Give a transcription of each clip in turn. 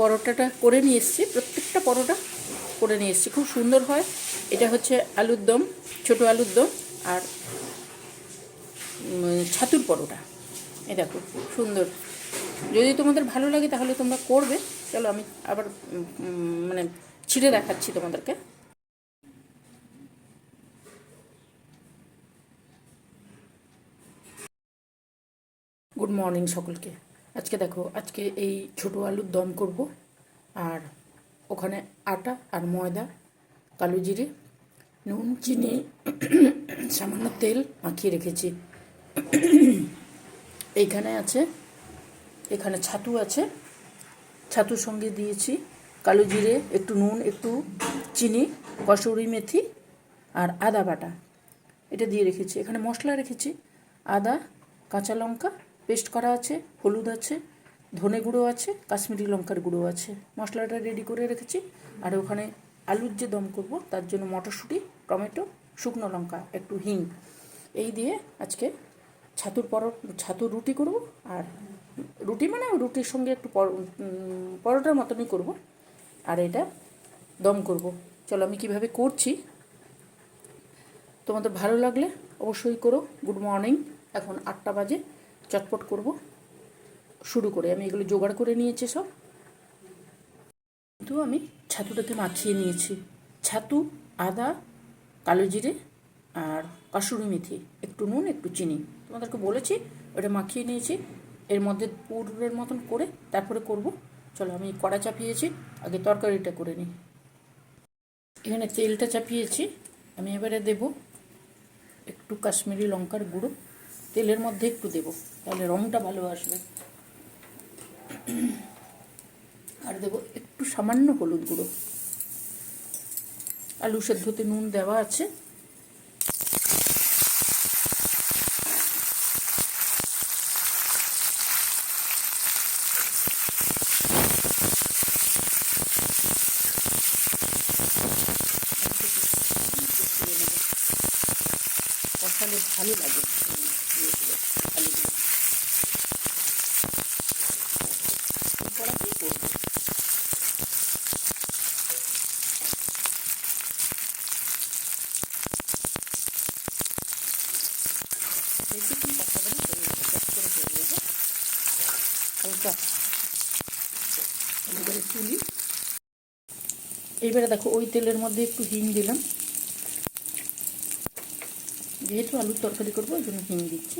পরোটাটা করে নিয়ে এসেছি, প্রত্যেকটা পরোটা করে নিয়ে এসেছি। খুব সুন্দর হয়। এটা হচ্ছে আলুর দম, ছোটো আলুর দম আর ছাতুর পরোটা। এই দেখো, সুন্দর। যদি তোমাদের ভালো লাগে তাহলে তোমরা করবে। চলো আমি আবার মানে ছিঁড়ে দেখাচ্ছি তোমাদেরকে। গুড মর্নিং সকলকে। আজকে দেখো, আজকে এই ছোটো আলুর দম করব। আর ওখানে আটা আর ময়দা, কালো জিরে, নুন, চিনি, সামান্য তেল মাখিয়ে রেখেছি। এইখানে আছে, এখানে ছাতু আছে। ছাতুর সঙ্গে দিয়েছি কালো জিরে, একটু নুন, একটু চিনি, কসুরি মেথি আর আদা বাটা। এটা দিয়ে রেখেছি। এখানে মশলা রেখেছি, আদা, কাঁচা লঙ্কা পেস্ট করা আছে, হলুদ আছে, ধনে গুঁড়ো আছে, কাশ্মীরি লঙ্কার গুঁড়ো আছে। মশলাটা রেডি করে রেখেছি। আর ওখানে আলুর যে দম করব, তার জন্য মটরশুঁটি, টমেটো, শুকনো লঙ্কা, একটু হিং। এই দিয়ে আজকে ছাতুর পর, ছাতুর রুটি করব। আর রুটি মানে রুটির সঙ্গে একটু পর- পরোটার মতনই করব। আর এটা দম করব। চলো আমি কীভাবে করছি? তোমাদের ভালো লাগলে অবশ্যই করো। Good morning. এখন আটটা বাজে। চটপট করব। শুরু করে। আমি এগুলো জোগাড় করে নিয়েছি সব। কিন্তু আমি ছাতুটাকে মাখিয়ে নিয়েছি। ছাতু, আদা, কালো জিরে আর কাসুরি মেথি, একটু নুন, একটু চিনি। তোমাদেরকে বলেছি, ওটা মাখিয়ে নিয়েছি। এর মধ্যে পুরের মতন করে তারপরে করব। চলো, আমি কড়া চাপিয়েছি। আগে তরকারিটা করে নিই। এখানে তেলটা চাপিয়েছি। আমি এবারে দেব একটু কাশ্মীরি লঙ্কার গুঁড়ো। তেলের মধ্যে একটু দেব, তাহলে রঙটা ভালো আসবে। আর দেবো একটু সামান্য হলুদ গুঁড়ো। আলু সেদ্ধতে নুন দেওয়া আছে। কষালে ভালো লাগে এই ইয়েগুলো, আলুগুলো এই কড়াতেই করব বেশিক্ষণ করে যাবে হালকা এবারে তুলি এইবারে দেখো, ওই তেলের মধ্যে একটু হিং দিলাম। যেহেতু আলুর তরকারি করব, ওই জন্য হিং দিচ্ছি।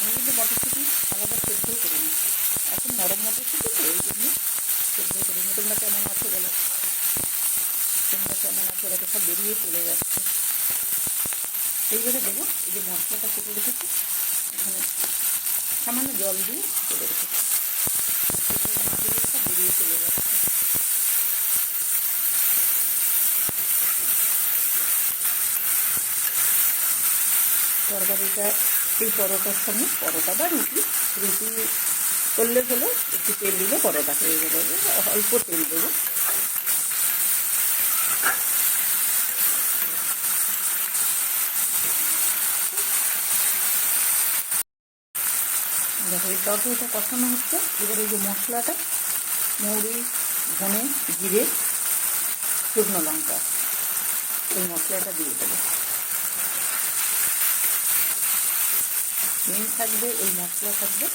আমি কিন্তু মটরশুঁটি আলাদা করে নিই এখন নরম মটরশুঁটি তো এই জন্য সেদ্ধ করে নিই তোমরা কেমন আছো বলো কেমন আছো সব বেরিয়ে চলে যাচ্ছে। এইবারে দেবো এই যে মশলাটা কেটে রেখেছি, এখানে সামান্য জল দিয়ে কেটে রেখেছি। সব বেরিয়ে চলে যাচ্ছে। তরকারিটা, এই পরোটার সঙ্গে, পরোটা বা রুটি রুটি করলে হলো একটু তেল দিলে পরোটা হয়ে যাবে। অল্প তেল দেবো। এই তরকারিটা কষানো হচ্ছে। এবার এই যে মশলাটা, মৌরি, ধনে, জিরে, শুকনো লঙ্কা, এই মশলাটা দিয়ে দেবো। নুন থাকবে, এই মশলা থাকবে,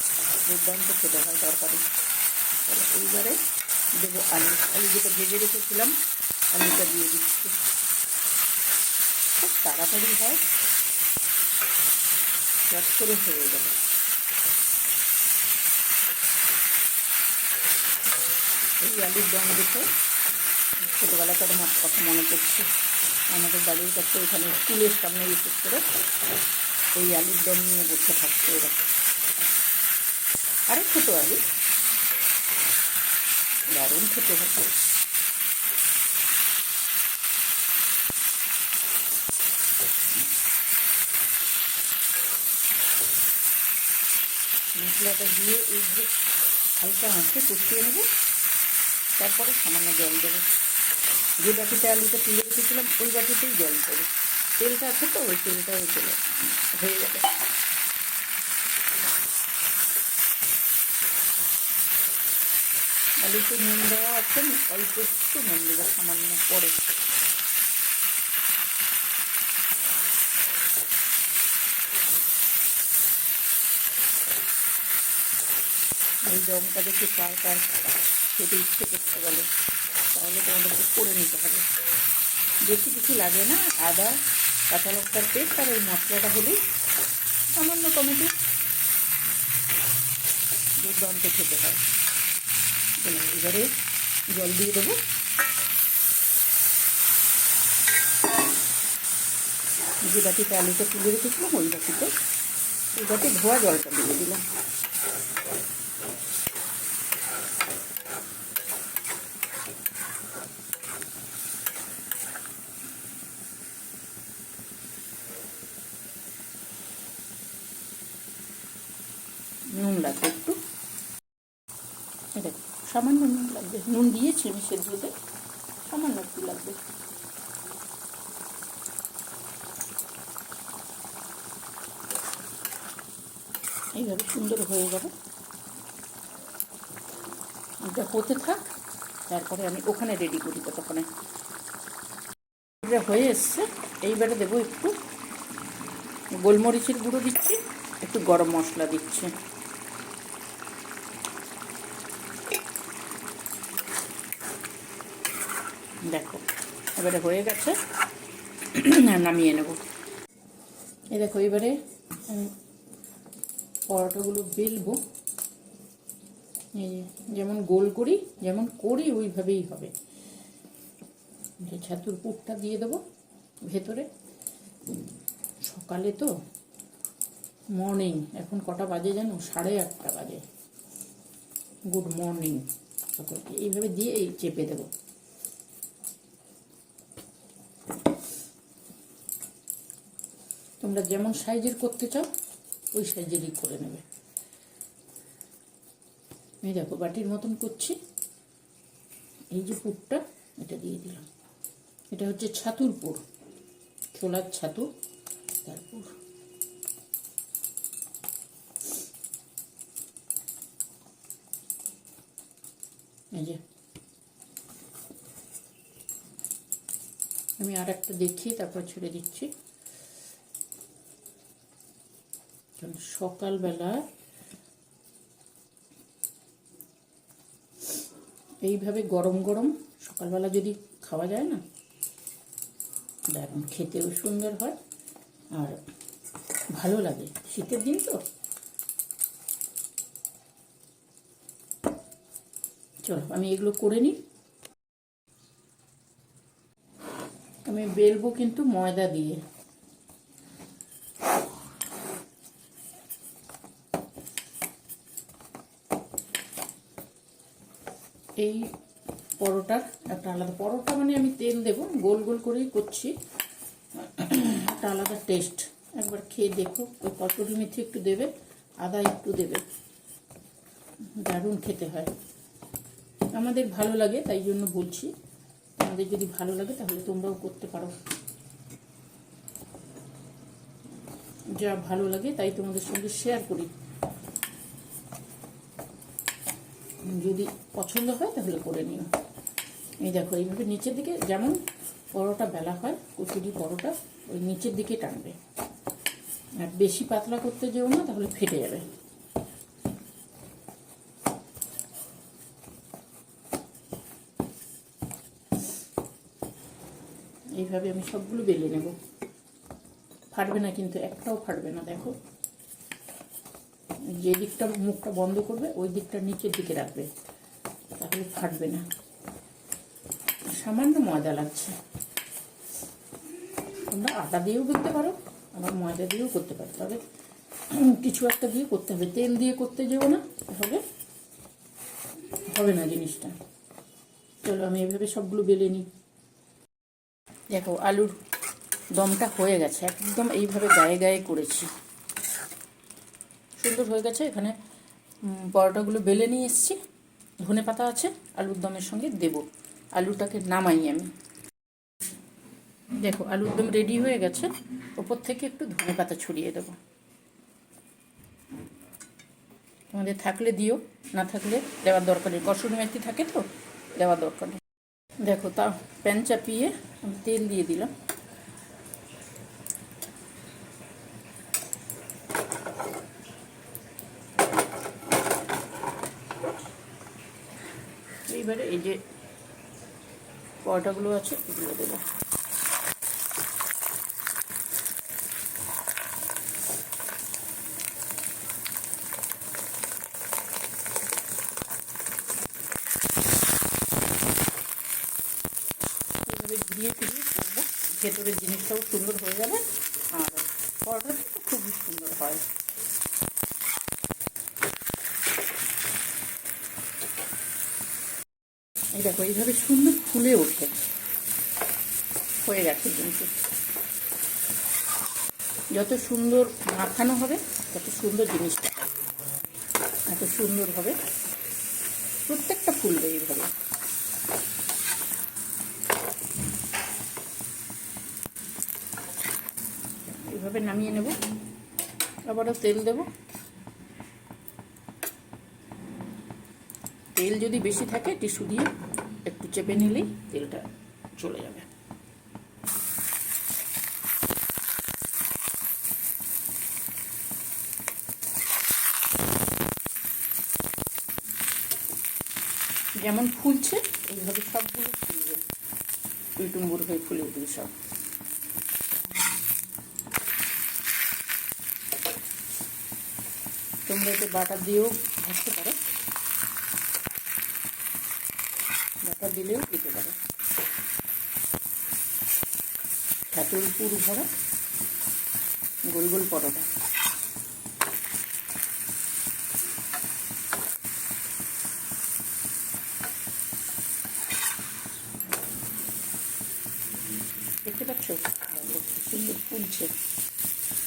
দুর্দান্ত খেতে হয় তরকারি। এইবারে দেবো আলু। আলু যেটা ভেজে রেখেছিলাম, আলুটা দিয়ে দিচ্ছি। খুব তাড়াতাড়ি হয়, চট করে হয়ে যাবে। এই আলুর দম দেখে ছোটোবেলাকার আমার কথা মনে পড়ছে। আমাদের বাড়ির কাছে এখানে স্কুলের সামনে বিশেষ করে এই আলুর দম নিয়ে বসে থাকতো ওরা। আরে ছোটো আলু দারুণ খেতে হতো। মশলাটা দিয়ে এইভাবে হালকা আঁচে কষিয়ে নেব। তারপরে সামান্য জল দেবো। যে বাটিতে আলুটা তুলে রেখেছিলাম, ওই বাটিতেই জল দেবো। তেলটা আছে তো, ওই তেলটা ওই চলে হয়ে যাবে। আলুতে নুন দেওয়া আছে, অল্প একটু নুন দেবো সামান্য পরে। এই দমটা দেখে কার কার খেতে ইচ্ছে করতে গেলে তাহলে তোমাদেরকে করে নিতে হবে। বেশি কিছু লাগে না, আদা, কাঁচা লঙ্কার পেস্ট আর ওই মশলাটা হলেই সামান্য টমেটো দুর্দান্ত খেতে হয়। এবারে জল দিয়ে দেবো। যে বাটিতে আলুটা তুলে রেখেছিলাম, ওই বাটিতে, ওই বাটি ধোয়া জলটা দিয়ে দিলাম নুন লাগবে একটু এই দেখো সামান্য নুন লাগবে নুন দিয়েছি, আমি সেদ্ধতে সামান্য একটু লাগবে। এইভাবে সুন্দর হয়ে যাবে। এটা হতে থাক, তারপরে আমি ওখানে রেডি করি ততক্ষণে। এটা হয়ে এসছে, এইবারে দেবো একটু গোলমরিচের গুঁড়ো দিচ্ছি, একটু গরম মশলা দিচ্ছি। দেখো, এবারে হয়ে গেছে নামিয়ে নেব। এই দেখো, এবারে পরোটাগুলো বেলবো। যেমন গোল করি, যেমন করি, ওইভাবেই হবে। ছাতুর পুরটা দিয়ে দেবো ভেতরে। সকালে তো মর্নিং এখন কটা বাজে জানো? সাড়ে আটটা বাজে। গুড মর্নিং এইভাবে দিয়ে চেপে দেবো। তোমরা যেমন সাইজের করতে চাও, ওই সাইজেরই করে নেবে। এই দেখো, বাটির মতন করছি। এই যে পুরটা, এটা দিয়ে দিলাম। এটা হচ্ছে ছাতুর পুর, ছোলার ছাতু, তারপর আমি আর একটা দেখিয়ে তারপর ছেড়ে দিচ্ছি। সকালবেলা এইভাবে গরম গরম সকালবেলা যদি খাওয়া যায় না, দারুণ, খেতেও সুন্দর হয় আর ভালো লাগে। শীতের দিন তো। চলো, আমি এগুলো করে নিই। আমি বেলবো কিন্তু ময়দা দিয়ে। এই পরোটার একটা আলাদা পরোটা মানে আমি তেল দেবো, গোল গোল করেই করছি। একটা আলাদা টেস্ট একবার খেয়ে দেখো, ওই কটরি মেথি একটু দেবে, আদা একটু দেবে। দারুণ খেতে হয়। আমাদের ভালো লাগে, তাই জন্য বলছি। আমাদের যদি ভালো লাগে, তাহলে তোমরাও করতে পারো। যা ভালো লাগে, তাই তোমাদের সঙ্গে শেয়ার করি। যদি পছন্দ হয় তাহলে করে নিও। এই দেখো, এইভাবে নিচের দিকে যেমন পরোটা বেলা হয়, কচুরি পরোটা, ওই নিচের দিকে টানবে। আর বেশি পাতলা করতে যেও না, তাহলে ফেটে যাবে। এইভাবে আমি সবগুলো বেলে নেব। ফাটবে না কিন্তু, একটাও ফাটবে না, দেখো। যে দিকটা মুখটা বন্ধ করবে, ওই দিকটা নিচের দিকে রাখবে। তাহলে ফাটবে না। সামান্য ময়দা লাগছে। তোমরা আটা দিয়েও করতে পারো, আবার ময়দা দিয়েও করতে পারো। তবে কিছু একটা দিয়ে করতে হবে। তেল দিয়ে করতে যেও না, তাহলে হবে না জিনিসটা। চলো, আমি এভাবে সবগুলো বেলে নিই। দেখো, আলুর দমটা হয়ে গেছে। একদম এইভাবে গায়ে গায়ে করেছি। সুন্দর হয়ে গেছে। এখানে পরোটাগুলো বেলে নিয়ে এসেছি। ধনে পাতা আছে, আলুর দমের সঙ্গে দেব। আলুটাকে নামাই আমি। দেখো, আলুর দম রেডি হয়ে গেছে। ওপর থেকে একটু ধনে পাতা ছড়িয়ে দেবো। তোমাদের থাকলে দিও, না থাকলে দেওয়ার দরকার নেই। কসুরি মেথি থাকে তো, দেওয়ার দরকার নেই। দেখো, তা প্যান চাপিয়ে তেল দিয়ে দিলাম। এইবারে এই যে পরোটাগুলো আছে, এগুলো দেবো। ঘুরিয়ে ফিরিয়ে করব। ভেতরের জিনিসটাও সুন্দর হয়ে যাবে আর পরোটাটা খুবই সুন্দর হয় এই দেখো এইভাবে সুন্দর ফুলে ওঠে। হয়ে গেছে কিন্তু। যত সুন্দর মাখানো হবে, তত সুন্দর জিনিসটা এত সুন্দর হবে। প্রত্যেকটা ফুলবে এইভাবে। এইভাবে নামিয়ে নেব। আবারও তেল দেব। তেল যদি বেশি থাকে, টিস্যু দিয়ে চেপে নিলেই তেলটা চলে যাবে। যেমন ফুলছে এইভাবে সবগুলো ফুলবে টুইটুম্বুর হয়ে ফুলে উঠবে সব। তোমরা এতে বাটার দিয়েও ভাজতে পারো বাটার দিলেও দিতে পারো। ছাতুর পুর ভরা, গোল গোল পরোটা। দেখতে পাচ্ছ? সুন্দর ফুলছে।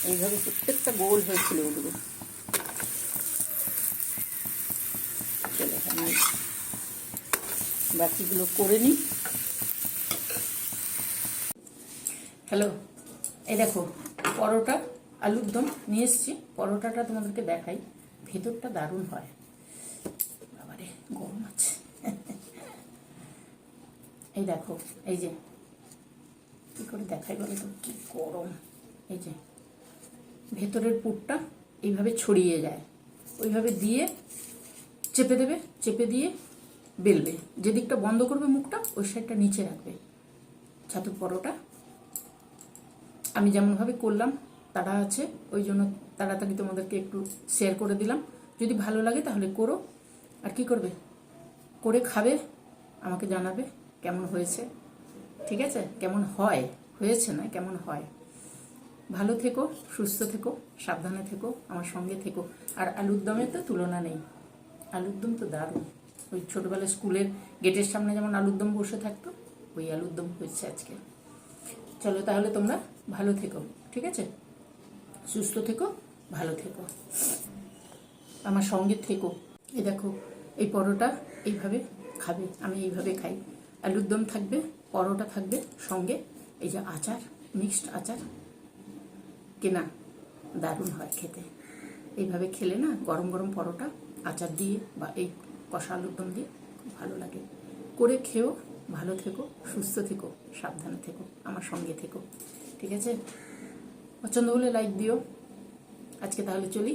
এইভাবে প্রত্যেকটা গোল হয়ে ফুলে উঠবে চলো আমি বাকিগুলো করে নিই। হ্যালো এই দেখো, পরোটা, আলুর দম নিয়ে এসছি। পরোটাটা তোমাদেরকে দেখাই। ভেতরটা দারুণ হয়। বাবারে, গরম আছে এই দেখো, এই যে, কি করে দেখাই বলো তো, কি গরম। এই যে, ভেতরের পুরটা এইভাবে ছড়িয়ে যায়। ওইভাবে দিয়ে চেপে দেবে, চেপে দিয়ে বেলবে। যেদিকটা বন্ধ করবে মুখটা, ওই সাইডটা নিচে রাখবে। ছাতুর পরোটা। আমি যেমনভাবে করলাম, তারা আছে, ওই জন্য তাড়াতাড়ি তোমাদেরকে একটু শেয়ার করে দিলাম। যদি ভালো লাগে তাহলে করো। আর কি করবে? করে খাবে, আমাকে জানাবে কেমন হয়েছে। ঠিক আছে? কেমন হয়? হয়েছে না, কেমন হয়? ভালো থেকো, সুস্থ থেকো, সাবধানে থেকো, আমার সঙ্গে থেকো। আর আলুর দমের তো তুলনা নেই। আলুর দম তো দারুণ। ওই ছোটবেলায় স্কুলের গেটের সামনে যেমন আলুর দম বসে থাকতো, ওই আলুর দম হচ্ছে আজকে। চলো তাহলে তোমরা ভালো থেকো, ঠিক আছে? সুস্থ থেকো, ভালো থেকো। আমার সঙ্গে থেকো। এই দেখো, এই পরোটা এইভাবে খাবে, আমি এইভাবে খাই। আলুর দম থাকবে, পরোটা থাকবে সঙ্গে, এই যে আচার, মিক্সড আচার। কেনা দারুণ হয় খেতে। এইভাবে খেলে না গরম গরম পরোটা, আচার দিয়ে বা এই কষা আলুর দম দিয়ে খুব ভালো লাগে। করে খেও, ভালো থেকো, সুস্থ থেকো, সাবধানে থেকো, আমার সঙ্গে থেকো। ঠিক আছে? পছন্দ হলে লাইক দিও। আজকে তাহলে চলি।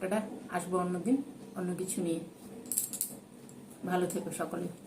টাটা। আসব অন্য দিন অন্য কিছু নিয়ে। ভালো থেকো সকলে।